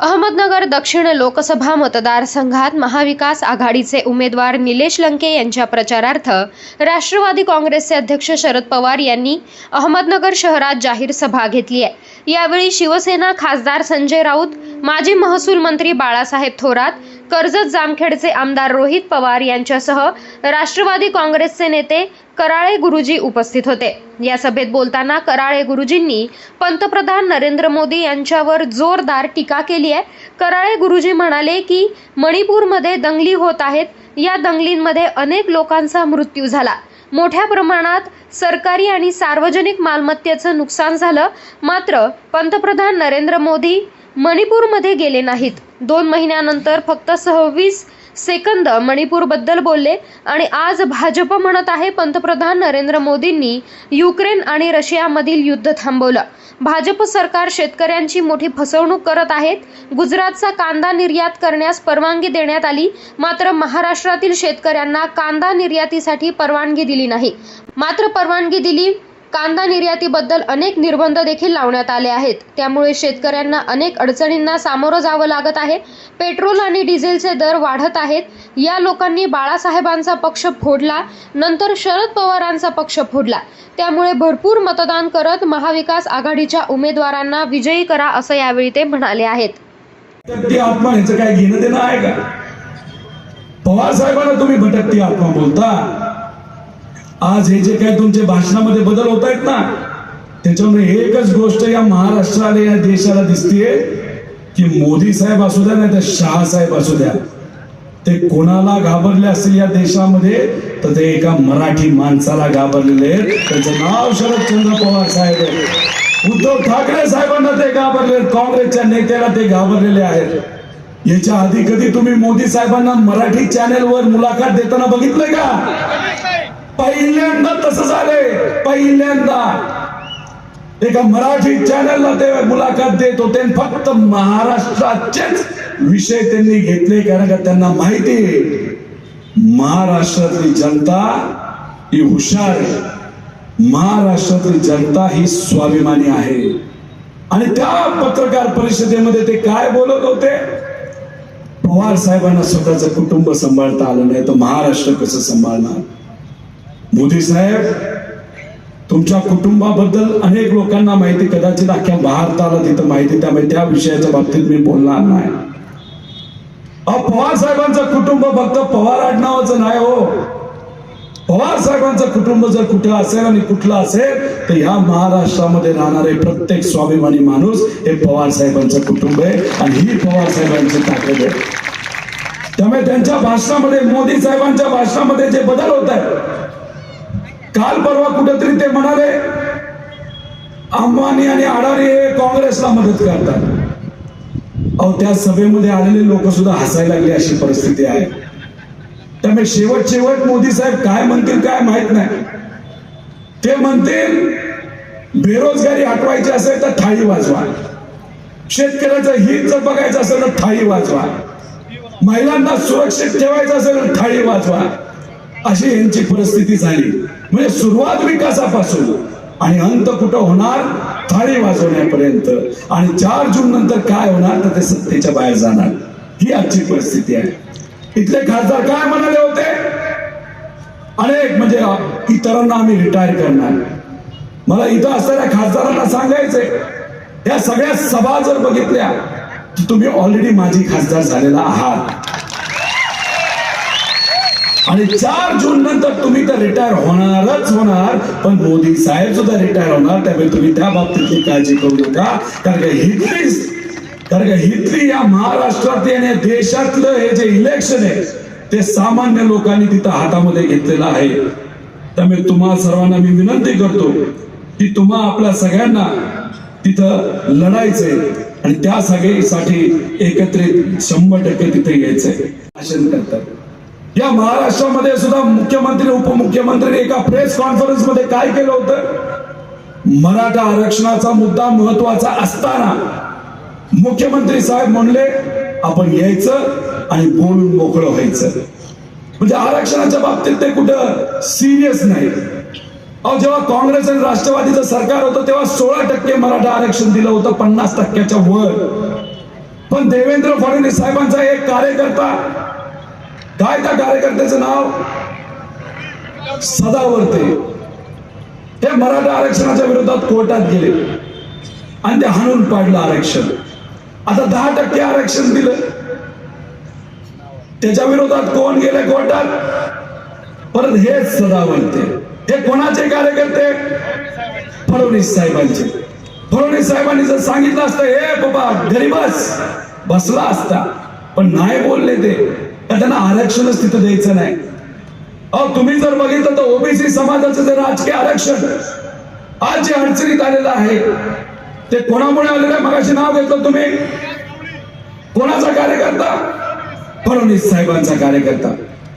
अहमदनगर दक्षिण लोकसभा मतदारसंघात महाविकास आघाडीचे उमेदवार निलेश लंके यांच्या प्रचारार्थ राष्ट्रवादी काँग्रेसचे अध्यक्ष शरद पवार यांनी अहमदनगर शहरात जाहीर सभा घेतली आहे. यावेळी शिवसेना खासदार संजय राऊत माजी महसूल मंत्री बाळासाहेब थोरात कर्जत जामखेडचे आमदार रोहित पवार यांच्यासह राष्ट्रवादी काँग्रेसचे नेते कराळे गुरुजी उपस्थित होते. या सभेत बोलताना कराळे गुरुजींनी पंतप्रधान नरेंद्र मोदी यांच्यावर जोरदार टीका केली आहे. कराळे गुरुजी म्हणाले की मणिपूरमध्ये दंगली होत आहेत. या दंगलींमध्ये अनेक लोकांचा मृत्यू झाला. मोठ्या प्रमाणात सरकारी आणि सार्वजनिक मालमत्तेचं नुकसान झालं. मात्र पंतप्रधान नरेंद्र मोदी मणिपूरमध्ये गेले नाहीत. दोन महिन्यानंतर फक्त सव्वीस सेकंद मणिपूरबद्दल बोलले. आणि आज भाजप म्हणत आहे पंतप्रधान नरेंद्र मोदींनी युक्रेन आणि रशियामधील युद्ध थांबवलं. भाजप सरकार शेतकऱ्यांची मोठी फसवणूक करत आहेत गुजरातचा कांदा निर्यात करण्यास परवानगी देण्यात आली. मात्र महाराष्ट्रातील शेतकऱ्यांना कांदा निर्यातीसाठी परवानगी दिली नाही. मात्र परवानगी दिली कांदा निर्यातीबद्दल अनेक निर्बंध देखील लावण्यात आले आहेत. त्यामुळे शेतकऱ्यांना अनेक अडचणींना सामोरं जावं लागत आहे. पेट्रोल आणि डिझेलचे दर वाढत आहेत. या लोकांनी बाळासाहेबांचा पक्ष फोडला नंतर शरद पवारांचा पक्ष फोडला. त्यामुळे भरपूर मतदान करत महाविकास आघाडीच्या उमेदवारांना विजयी करा असं यावेळी ते म्हणाले आहेत. भटकती आत्मा काय घेणं देणं आहे का? पवार साहेबांना तुम्ही भटकती आत्मा बोलता. आज हे जे काही तुमच्या भाषणामध्ये बदल होत आहेत ना त्याच्यामुळे एकच गोष्ट या महाराष्ट्राला या देशाला दिसतीये की मोदी साहेब असू द्या नाही तर शहा साहेब असू द्या ते कोणाला घाबरले असतील या देशामध्ये तर ते एका मराठी माणसाला घाबरलेले त्याचं नाव शरदचंद्र पवार साहेब आहे. उद्धव ठाकरे साहेबांना ते घाबरले काँग्रेसच्या नेत्याला ते घाबरलेले आहेत. याच्या आधी कधी तुम्ही मोदी साहेबांना मराठी चॅनेलवर मुलाखत देताना बघितलंय का? पहिल्यांदा तसं झालंय. पहिल्यांदा. एका मराठी चॅनलला ते मुलाखत देत होते. आणि फक्त महाराष्ट्राचेच विषय त्यांनी घेतले कारण का त्यांना माहिती आहे महाराष्ट्रातली जनता ही हुशार आहे. महाराष्ट्रातली जनता ही स्वाभिमानी आहे. आणि त्या पत्रकार परिषदेमध्ये ते काय बोलत होते? पवार साहेबांना स्वतःचं कुटुंब सांभाळता आलं नाही तर महाराष्ट्र कसं सांभाळणार? मोदी साहेब तुमच्या कुटुंबाबद्दल अनेक लोकांना माहिती कदाचित अख्ख्या भारताला तिथं माहिती त्यामुळे त्या विषयाच्या बाबतीत मी बोलणार नाही. अहो, पवार साहेबांचं कुटुंब फक्त पवार आडनावाचं नाही हो. पवार साहेबांचं कुटुंब जर कुठलं असेल आणि कुठलं असेल तर ह्या महाराष्ट्रामध्ये राहणारे प्रत्येक स्वाभिमानी माणूस हे पवार साहेबांचं कुटुंब आहे आणि ही पवार साहेबांची ताकद आहे. त्यामुळे त्यांच्या भाषणामध्ये मोदी साहेबांच्या भाषणामध्ये जे बदल होत आहेत काल परवा कुठेतरी ते म्हणाले अंबानी आणि अडाणी हे काँग्रेसला मदत करतात. अहो त्या सभेमध्ये आलेले लोक सुद्धा हसायला लागले अशी परिस्थिती आहे. त्यामुळे शेवट शेवट मोदी साहेब काय म्हणतील काय माहीत नाही. ते म्हणतील बेरोजगारी हटवायची असेल तर थाळी वाजवा. शेतकऱ्याचं हित जर बघायचं असेल तर थाळी वाजवा. महिलांना सुरक्षित ठेवायचं असेल तर थाळी वाजवा. अशी यांची परिस्थिती झाली. म्हणजे सुरुवात विकासापासून. आणि अंत कुठं होणार? थाळी वाजवण्यापर्यंत. आणि चार जून नंतर काय होणार? तर ते सत्तेच्या बाहेर जाणार. ही आजची परिस्थिती आहे. इथले खासदार काय म्हणाले होते? अनेक म्हणजे इतरांना आम्ही रिटायर करणार. मला इथं असणाऱ्या खासदारांना सांगायचंय. या सगळ्या सभा जर बघितल्या तर तुम्ही ऑलरेडी माझी खासदार झालेला आहात. आणि चार जून नंतर तुम्ही तर रिटायर होणारच होणार पण मोदी साहेब सुद्धा रिटायर होणार त्यामुळे तुम्ही त्या बाबतीतली काळजी करू नका. कारण का कारण का हितली या महाराष्ट्रात आणि देशातलं हे जे इलेक्शन आहे ते सामान्य लोकांनी तिथं हातामध्ये घेतलेलं आहे. त्यामुळे तुम्हा सर्वांना मी विनंती करतो की तुम्हा आपल्या सगळ्यांना तिथं लढायचंय आणि त्या सगळीसाठी एकत्रित शंभर टक्के तिथे यायचंय. भाषण करतात. या महाराष्ट्रामध्ये सुद्धा मुख्यमंत्री उपमुख्यमंत्र्यांनी एका प्रेस कॉन्फरन्समध्ये काय केलं होतं? मराठा आरक्षणाचा मुद्दा महत्त्वाचा असताना मुख्यमंत्री साहेब म्हणले आपण यायचं आणि बोलून मोकळं व्हायचं. म्हणजे आरक्षणाच्या बाबतीत ते कुठं सिरियस नाही. अहो जेव्हा काँग्रेस आणि राष्ट्रवादीचं सरकार होतं तेव्हा सोळा टक्के मराठा आरक्षण दिलं होतं पन्नास टक्क्याच्या वर. पण देवेंद्र फडणवीस साहेबांचा एक कार्यकर्ता काय त्या कार्यकर्त्याचं नाव? सदावर्ते. हे मराठा आरक्षणाच्या विरोधात कोर्टात गेले. आणि ते हाणून पाडलं आरक्षण. आता दहा टक्के आरक्षण दिलं. त्याच्या विरोधात कोण गेले कोर्टात? परत हेच सदावर्ते. हे कोणाचे कार्यकर्ते? फडणवीस साहेबांचे. फडणवीस साहेबांनी जर सांगितलं असतं हे बाबा घरी बस बसला असता. पण नाही बोलले ते. त्यांना आरक्षणच तिथं द्यायचं नाही. अहो तुम्ही जर बघितलं तर ओबीसी समाजाचं जे राजकीय आरक्षण आज जे अडचणीत आलेलं आहे ते कोणामुळे आलेलं आहे? मगाशी नाव घेतलं तुम्ही. कोणाचा कार्यकर्ता? फडणवीस साहेबांचा कार्यकर्ता.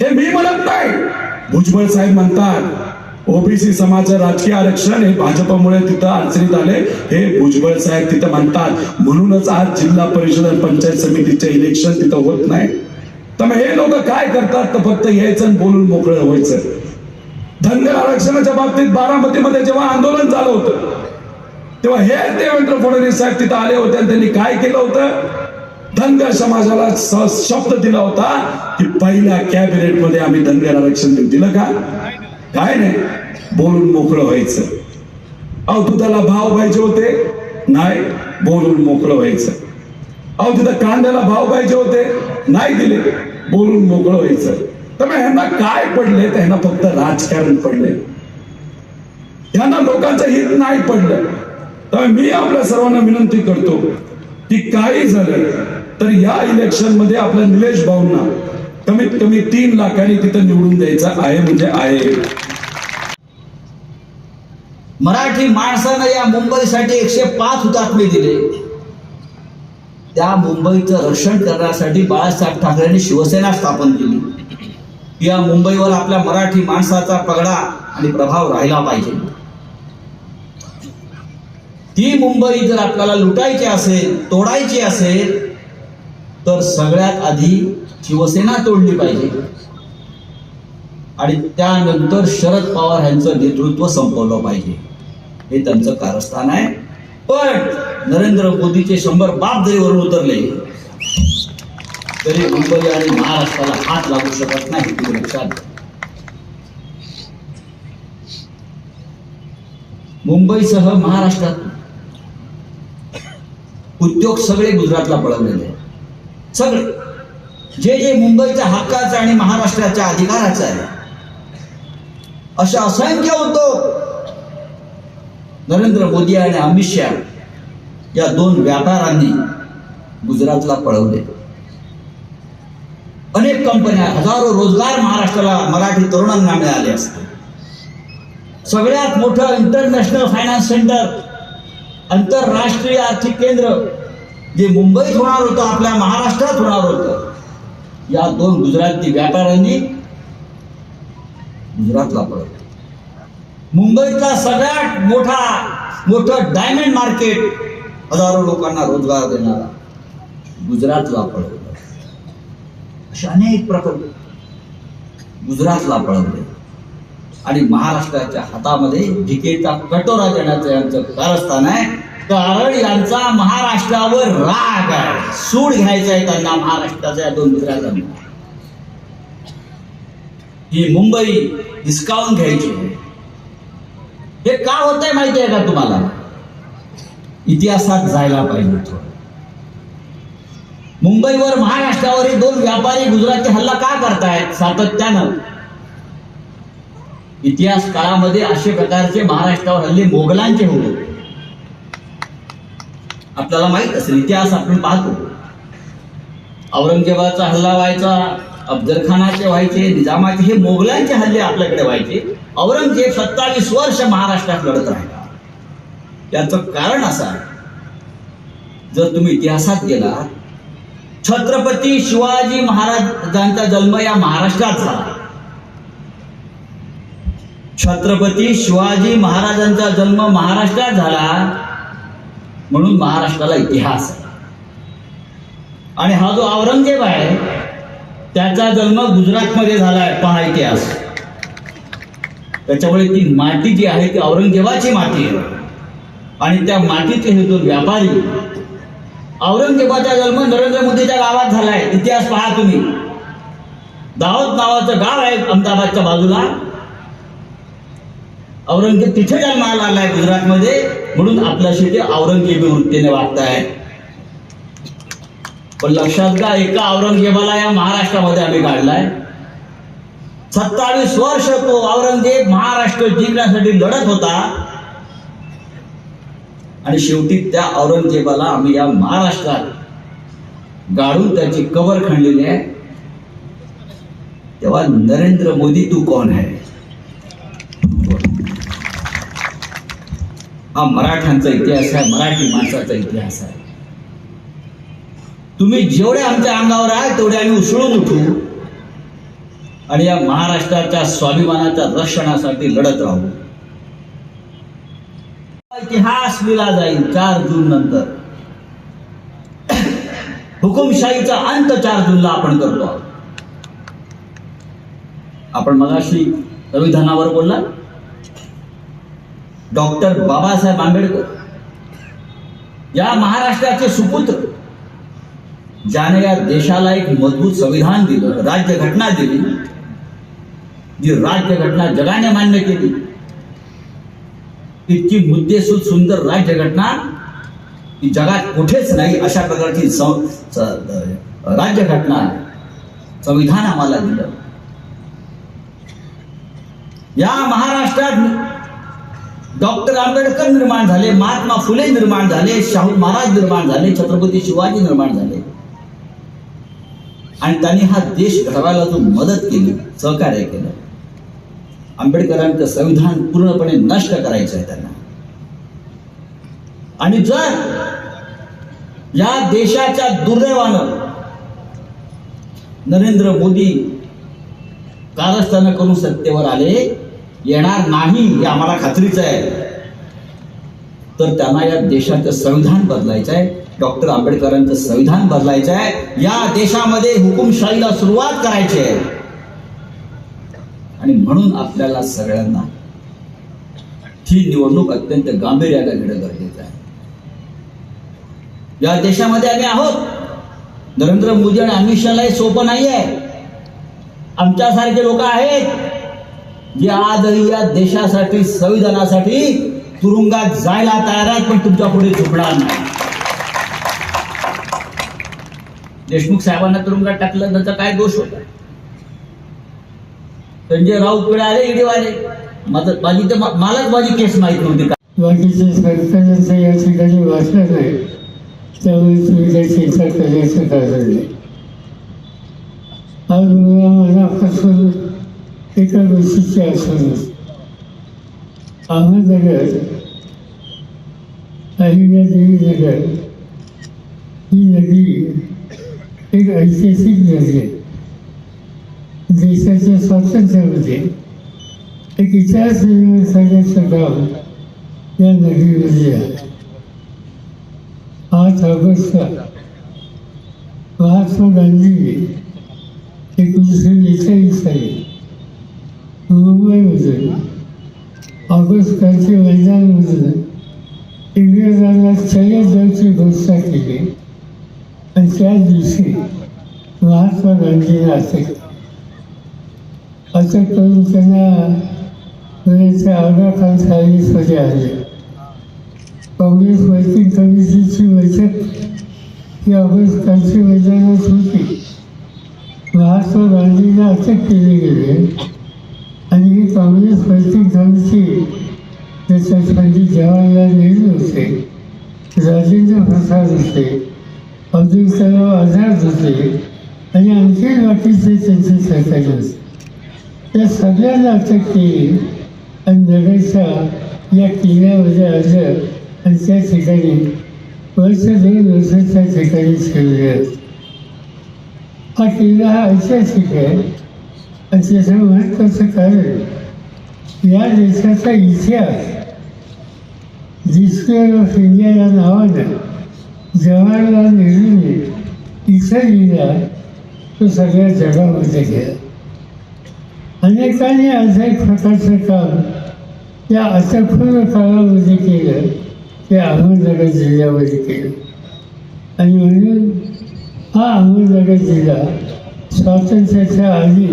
हे मी म्हणत नाही. भुजबळ साहेब म्हणतात ओबीसी समाजाचं राजकीय आरक्षण हे भाजपमुळे तिथं अडचणीत आले. हे भुजबळ साहेब तिथं म्हणतात म्हणूनच आज जिल्हा परिषद आणि पंचायत समितीचे इलेक्शन तिथं होत नाही. तर मग हे लोक काय करतात? तर फक्त यायचं आणि बोलून मोकळं व्हायचं. धनगर आरक्षणाच्या बाबतीत बारामतीमध्ये जेव्हा आंदोलन झालं होतं तेव्हा हे देवेंद्र फडणवीस साहेब तिथं आले होते आणि त्यांनी काय केलं होतं? धनगर समाजाला शब्द दिला होता की पहिल्या कॅबिनेटमध्ये आम्ही धनगर आरक्षण देऊ. दिलं का? काय नाही. बोलून मोकळं व्हायचं. अहो दुधाला भाव पाहिजे होते? नाही. बोलून मोकळं व्हायचं. अहो तिथं कांद्याला भाव पाहिजे होते? नाही दिले. बोलून मोकळं व्हायचं. त्यामुळे ह्यांना काय पडले? तर ह्यांना फक्त राजकारण पडले. ह्यांना लोकांचं हित नाही पडलं. तर मी आपल्या सर्वांना विनंती करतो की काही झालं तर या इलेक्शनमध्ये आपल्या निलेश भाऊंना कमीत कमी तीन लाखांनी तिथं निवडून द्यायचं आहे म्हणजे आहे. मराठी माणसानं या मुंबईसाठी एकशे पाच हुतात्मे दिले. त्या मुंबईचं रक्षण करण्यासाठी बाळासाहेब ठाकरेंनी शिवसेना स्थापन केली. या मुंबईवर आपल्या मराठी माणसाचा पगडा आणि प्रभाव राहिला पाहिजे. ती मुंबई जर आपल्याला लुटायची असेल तोडायची असेल तर सगळ्यात आधी शिवसेना तोडली पाहिजे. आणि त्यानंतर शरद पवार यांचं नेतृत्व संपवलं पाहिजे. हे त्यांचं कारस्थान आहे. पण नरेंद्र मोदीचे शंभर बाप जरी वरून उतरले तरी मुंबई आणि महाराष्ट्राला हात लागू शकत नाही तुम्ही लक्षात मुंबईसह महाराष्ट्रात उद्योग सगळे गुजरातला पळवलेले सगळे. जे जे मुंबईच्या हक्काचं आणि महाराष्ट्राच्या अधिकाराचं आहे अशा असंख्य उद्योग नरेंद्र मोदी आणि अमित शहा या दोन व्यापारांनी गुजरातला पळवले. अनेक कंपन्या हजारो रोजगार महाराष्ट्राला मराठी तरुणांना मिळाले असते. सगळ्यात मोठं इंटरनॅशनल फायनान्स सेंटर आंतरराष्ट्रीय आर्थिक केंद्र जे मुंबईत होणार होतं आपल्या महाराष्ट्रात होणार होतं या दोन गुजराती व्यापाऱ्यांनी गुजरातला पळवलं. मुंबईतला सगळ्यात मोठा मोठं डायमंड मार्केट हजारो लोकांना रोजगार देणारा गुजरातला पळवलं असे अनेक प्रकल्प गुजरातला पळवले आणि महाराष्ट्राच्या हातामध्ये भिकेचा कटोरा देण्याचं यांचं कारस्थान आहे. कारण यांचा महाराष्ट्रावर राग आहे. सूड घ्यायचा आहे त्यांना महाराष्ट्राच्या या दोन गुजरातांना ही मुंबई हिसकावून घ्यायची. हे का होत आहे माहिती आहे का तुम्हाला? इतिहासात जायला पाहिजे थोडं. मुंबईवर महाराष्ट्रावर हे दोन व्यापारी गुजरातचे हल्ला का करतायत? सातत्यानं. इतिहास काळामध्ये असे प्रकारचे महाराष्ट्रावर हल्ले मोगलांचे होते आपल्याला माहीत असेल इतिहास आपण पाहतो. औरंगजेबाचा हल्ला व्हायचा अफजलखानाचे व्हायचे निजामाचे हे मोगलांचे हल्ले आपल्याकडे व्हायचे. औरंगजेब सत्तावीस वर्ष महाराष्ट्रात लढत राहिले. याचं कारण असं जर तुम्ही इतिहासात गेला छत्रपती शिवाजी महाराजांचा जन्म या महाराष्ट्रात झाला छत्रपती शिवाजी महाराजांचा जन्म महाराष्ट्रात झाला म्हणून महाराष्ट्राला इतिहास आहे. आणि हा जो औरंगजेब आहे त्याचा जन्म गुजरातमध्ये झालाय पहा इतिहास. त्याच्यामुळे ती माती जी आहे ती औरंगजेबाची माती आहे. आणि त्या मातीचे हे व्यापारी औरंगजेबाचा जन्म नरेंद्र मोदीच्या गावात झालाय. इतिहास पहा तुम्ही. दावत नावाचं गाव आहे अहमदाबादच्या बाजूला. औरंगजेब तिथे जन्माला आलाय गुजरातमध्ये. म्हणून आपल्याशी ते औरंगजेबी वृत्तीने वागताय. पण लक्षात का एका औरंगजेबाला या महाराष्ट्रामध्ये आम्ही काढलाय. सत्तावीस वर्ष तो औरंगजेब महाराष्ट्र जिंकण्यासाठी लढत होता. आणि शेवटी त्या औरंगजेबाला आम्ही या महाराष्ट्रात गाळून त्याची कबर खणलेली आहे. तेव्हा नरेंद्र मोदी तू कोण आहे? हा मराठ्यांचा इतिहास आहे मराठी माणसाचा इतिहास आहे. तुम्ही जेवढे आमच्या अंगावर आहे तेवढे आम्ही उसळून उठू आणि या महाराष्ट्राच्या स्वाभिमानाच्या रक्षणासाठी लढत राहू. इतिहास लिहिला जाईल चार जून नंतर. हुकुमशाहीचा अंत चार जूनला आपण करतो. आहोत आपण मगाशी संविधानावर बोलला डॉक्टर बाबासाहेब आंबेडकर. या महाराष्ट्राचे सुपुत्र. ज्याने या देशाला एक मजबूत संविधान दिलं राज्य घटना दिली. जी राज्य घटना जगाने मान्य केली. इतकी मुद्देसूद सुंदर राज्य घटना ही जगात कुठेच नाही अशा प्रकारची सं- राज्य घटना संविधान आम्हाला दिलं. या महाराष्ट्रात डॉक्टर आंबेडकर निर्माण झाले महात्मा फुले निर्माण झाले शाहू महाराज निर्माण झाले छत्रपती शिवाजी निर्माण झाले. आणि त्यांनी हा देश घडवायला जो मदत केली सहकार्य केलं. आंबेडकरांचं संविधान पूर्णपणे नष्ट करायचं आहे त्यांना. आणि जर या देशाच्या दुर्दैवानं नरेंद्र मोदी कारस्थानं करून सत्तेवर आले येणार नाही हे आम्हाला खात्रीच आहे. तर त्यांना या देशाचं संविधान बदलायचं आहे. डॉक्टर आंबेडकरांचं संविधान बदलायचं आहे. या देशामध्ये हुकुमशाहीला सुरुवात करायची आहे. आणि म्हणून आपल्याला सगळ्यांना ही निवडणूक अत्यंत गांभीर्याने घेणं गरजेचं आहे. या देशामध्ये आम्ही आहोत. नरेंद्र मोदी आणि अमित शहाला हे सोपं नाही आहे आमच्यासारखे लोक आहेत जे आजही या देशासाठी संविधानासाठी तुरुंगात जायला तयार आहेत पण तुमच्यापुढे झोपणार नाही. देशमुख साहेबांना तुरुंगात टाकलं त्याचा काय दोष होता? संजय राऊत पुढे आले ईडीवाले माझं माझी तर मलाच माझी केस माहीत नव्हती का? बाकीचे सरकारचं या ठिकाणी वाचलं नाही. त्यामुळे तुम्ही काही चिंता कारण नाही. आज मला मनापासून एका गोष्टीची आठवण अहमदनगर अहिल्यादेवी नगर ही नदी एक ऐतिहासिक नदी आहे. देशाच्या स्वातंत्र्यामध्ये एक इतिहास निर्माण करण्याचं काम या नदीमध्ये आहे. आठ ऑगस्टला महात्मा गांधी एकोणीसशे बेचाळीस साली मुंबईमधून ऑगस्ट क्रांती मैदानामधून इंग्रजांना चले जायची घोषणा केली. आणि त्या दिवशी महात्मा गांधींना अटक असे करून त्यांना पुण्याचे आगा खान सर्व्हिसमध्ये आले. काँग्रेस वर्किंग कमिटीची बैठक ही ऑगस्ट क्रांती मैदानात होती. महात्मा गांधींना अटक केले गेले. आणि ही काँग्रेस वर्किंग कमिटी त्याच्यात पंडित जवाहरलाल नेहरू होते राजेंद्र प्रसाद होते अब्दुल कलाम आझाद होते आणि आणखी बाकीचे त्यांचे सहकारी होते. या सगळ्या नाटकी आणि नगरच्या या किल्ल्यामध्ये आलं आणि त्या ठिकाणी वर्ष दोन वर्ष त्या ठिकाणी ठेवले आहेत. हा किल्ला हा ऐतिहासिक आहे आणि त्याचं महत्त्वाचं कारण या देशाचा इतिहास डिस्कवर ऑफ इंडिया या नावानं जवाहरलाल नेहरूने इथं लिहिला तो सगळ्या जगामध्ये गेला अनेकांनी असं एक प्रकारचं काम या अटकपूर्ण काळामध्ये केलं. ते अहमदनगर जिल्ह्यामध्ये केलं. आणि म्हणून हा अहमदनगर जिल्हा स्वातंत्र्याच्या आधी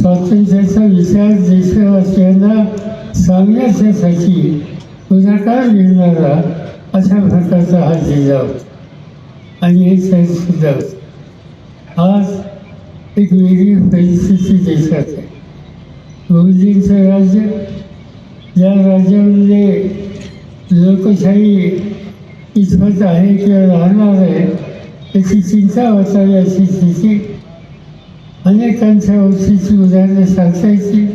स्वातंत्र्याचा विचार देशवासियांना सांगण्याच्यासाठी पुढाकार घेणारा अशा प्रकारचा हा जिल्हा होता. आणि हे शहर सुद्धा आज एक वेगळी परिस्थिती देशात आहे. मोदींचं राज्य ज्या राज्यामध्ये लोकशाही इतपत आहे किंवा राहणार आहे त्याची चिंता वाचावी अशी स्थिती अनेकांच्या ओळखीची उदाहरणं सांगायची.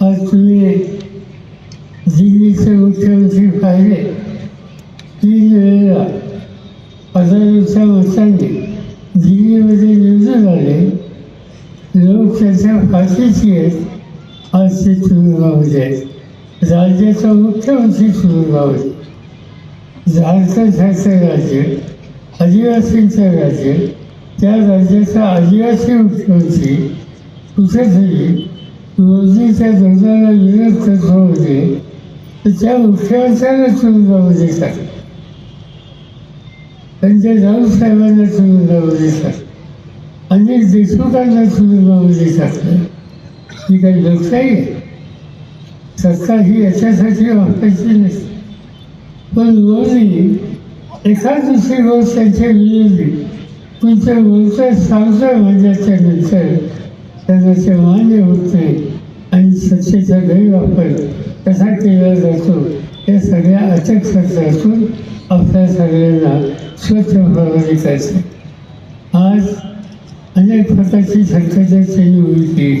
आज तुम्ही दिल्लीचे मुख्यमंत्री पाहिले. तीन वेळेला हजारोच्या मतांनी दिल्लीमध्ये निवडून आले. लोक त्याच्या फाशीची आहेत आज ते तुरुंगामध्ये आहेत राज्याचा मुख्यमंत्री तुरुंगामध्ये झारखंडसारखं राज्य आदिवासींचं राज्य त्या राज्याचा आदिवासी मुख्यमंत्री कुठेतरी रोजीच्या धोरणाला विरोध करतो होते तर त्या मुख्यमंत्र्यांना तुरुंगामध्ये टाकलं त्यांच्या राऊतसाहेबांना तुरुंगामध्ये टाकलं अनेक देशमुखांना तुरुंगामध्ये टाकलं ही काही लोकशाही आहे सरकार ही याच्यासाठी वापरायची नसते पण लोणी एखाद दुसरी रोज त्यांच्या विरोधी. त्या बोलतोय सांगतोय म्हणल्याच्या नंतर त्यांना ते मान्य होत नाही आणि सत्तेचा गैरवापर कसा केला जातो. या सगळ्या अटक असून आपल्या सगळ्यांना स्वच्छ करायचं आज अनेक प्रकारची संकटं त्यांनी उभी केली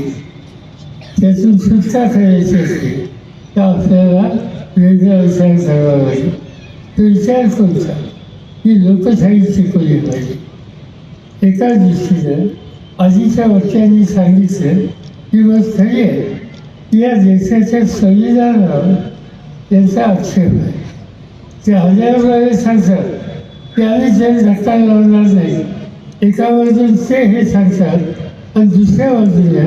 त्यातून सुटका करायची असते तर आपल्याला वेगळा विचार करावा लागेल तो विचार कोणता ही लोकशाही शिकवली पाहिजे. एका दृष्टीनं आधीच्या वक्त्यांनी सांगितलं की बस खरी आहे. या देशाच्या संविधानावर त्यांचा आक्षेप आहे. ते हजारो वेळेस सांगतात की आम्ही जर धक्का लावणार नाही. एका बाजूचे ते हे सांगतात आणि दुसऱ्या बाजूला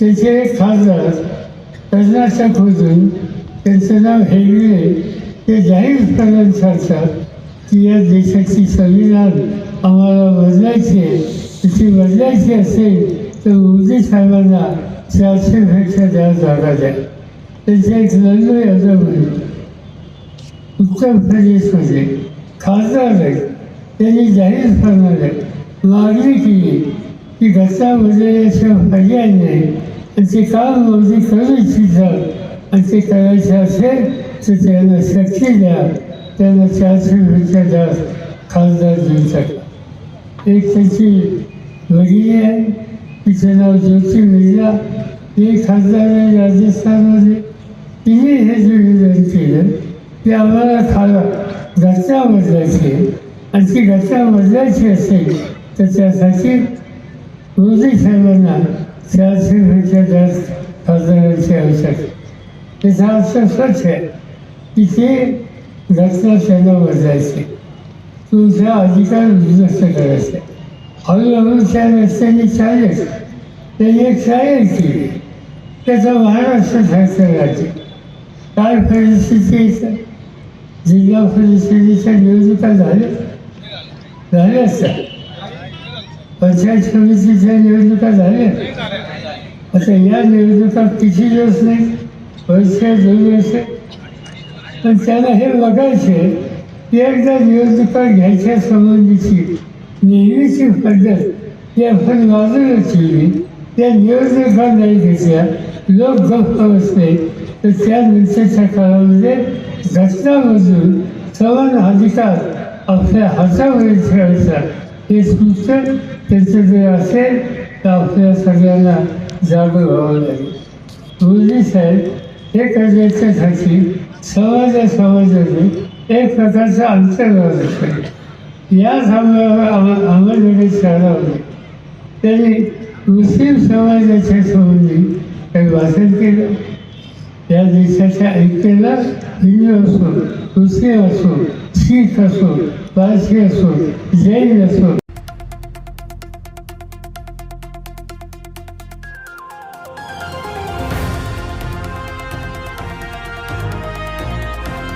त्याचे एक खासदार खोजून त्यांचं नाव हेगडे ते जाहीरपणाने सांगतात की या देशाची संविधान आम्हाला बदलायची आहे. ती बदलायची असेल तर मोदी साहेबांना चारशेपेक्षा जास्त जागा द्या. त्यांचे एक लल्लू यादव म्हणून उत्तर प्रदेशमध्ये खासदार आहेत. त्यांनी जाहीरपणाने मागणी केली की घटना बदलल्याशिवाय पर्याय नाही आणि ते काम मोदी करू इच्छितात आणि ते करायचं असेल तर त्यांना शक्ती द्या. त्यांना चारशेपेक्षा द्या खासदार देऊ शकता एक त्यांची भगिनी आहे. तिचं नाव ज्योती महिला ते खासदार आहे राजस्थानमध्ये. तिने हे निवेदन केलं. की आम्हाला खाला घटना बदलायची. आणि ती घटना बदलायची असेल तर त्यासाठी दोन्ही साहेबांना चारशे चारशेपेक्षा जास्त खासदारांची आवश्यकता त्याचा अर्थ स्वच्छ आहे. की ते घटना त्यांना बदलायची तुमचा अधिकार दुरुस्त करायचा. हळूहळू त्या रस्त्याने चालेल त्यांनी एक शाळेत केली. त्याचा महाराष्ट्र शासन राज्य काय परिस्थिती जिल्हा परिषदेच्या निवडणुका झाल्या. झाल्या असतात पंचायत समितीच्या निवडणुका झाल्या. आता या निवडणुका किती दिवस नाही? पैसे दोन दिवस पण त्याला हे बघायचे की एकदा निवडणुका घ्यायच्या संबंधीची नेहमीची पद्धत ती आपण बाजूला ठेवली त्या निवडणुका नाही घेतल्या लोक गप्प बसले. तर त्यानंतरच्या काळामध्ये घटनामधून समान अधिकार आपल्या हातामध्ये ठेवायचा. हे पुस्तक त्याचं जर असेल तर आपल्या सगळ्यांना जागं व्हावं लागेल गुरुजी साहेब हे करण्याच्यासाठी समाजा समाजाने एक प्रकारचा अंतर्भाव असेल या अहमदनगर शहरामध्ये त्यांनी मुस्लिम समाजाच्या संबंधी काही वाचन केलं या देशाच्या ऐक्याला हिंदू असो मुस्लिम असो शीख असो पारसी असो जैन असो